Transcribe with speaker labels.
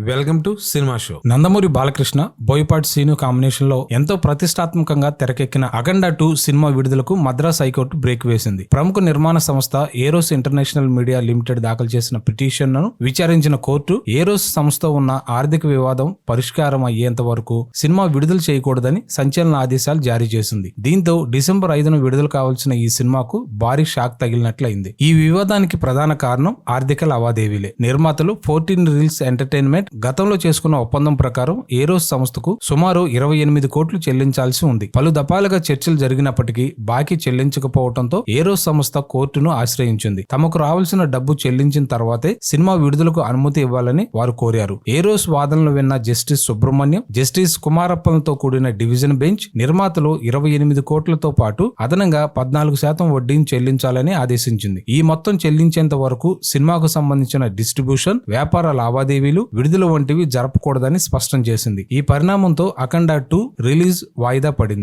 Speaker 1: Welcome to cinema show. Nandamuri Balakrishna Boyapati Seenu కాంబినేషన్లో ఎంతో ప్రతిష్టాత్మకంగా తెరకెక్కిన అఖండ టూ సినిమా విడుదలకు మద్రాస్ హైకోర్టు బ్రేక్ వేసింది. ప్రముఖ నిర్మాణ సంస్థ ఏరోస్ ఇంటర్నేషనల్ మీడియా లిమిటెడ్ దాఖలు చేసిన పిటిషన్ను విచారించిన కోర్టు ఏరోస్ సంస్థ ఉన్న ఆర్థిక వివాదం పరిష్కారం అయ్యేంత వరకు సినిమా విడుదల చేయకూడదని సంచలన ఆదేశాలు జారీ చేసింది. దీంతో డిసెంబర్ ఐదున విడుదల కావాల్సిన ఈ సినిమాకు భారీ షాక్ తగిలినట్లయింది. ఈ వివాదానికి ప్రధాన కారణం ఆర్థిక లావాదేవీలే. నిర్మాతలు ఫోర్టీన్ రీల్స్ ఎంటర్టైన్మెంట్ గతంలో చేసుకున్న ఒప్పందం ప్రకారం ఏరోస్ సంస్థకు సుమారు ఇరవై ఎనిమిది కోట్లు చెల్లించాల్సి ఉంది. పలు దఫాలుగా చర్చలు జరిగినప్పటికీ బాకీ చెల్లించకపోవడంతో ఏరోస్ సంస్థ కోర్టును ఆశ్రయించింది. తమకు రావాల్సిన డబ్బు చెల్లించిన తర్వాతే సినిమా విడుదలకు అనుమతి ఇవ్వాలని వారు కోరారు. ఏరోస్ వాదనలు విన్న జస్టిస్ సుబ్రహ్మణ్యం జస్టిస్ కుమారప్పలతో కూడిన డివిజన్ బెంచ్ నిర్మాతలు ఇరవై ఎనిమిది కోట్లతో పాటు అదనంగా పద్నాలుగు శాతం వడ్డీని చెల్లించాలని ఆదేశించింది. ఈ మొత్తం చెల్లించేంత వరకు సినిమాకు సంబంధించిన డిస్ట్రిబ్యూషన్ వ్యాపార లావాదేవీలు విడుదల వంటివి జరపకూడదని స్పష్టం చేసింది. ఈ పరిణామంతో అఖండ టూ రిలీజ్ వాయిదా పడింది.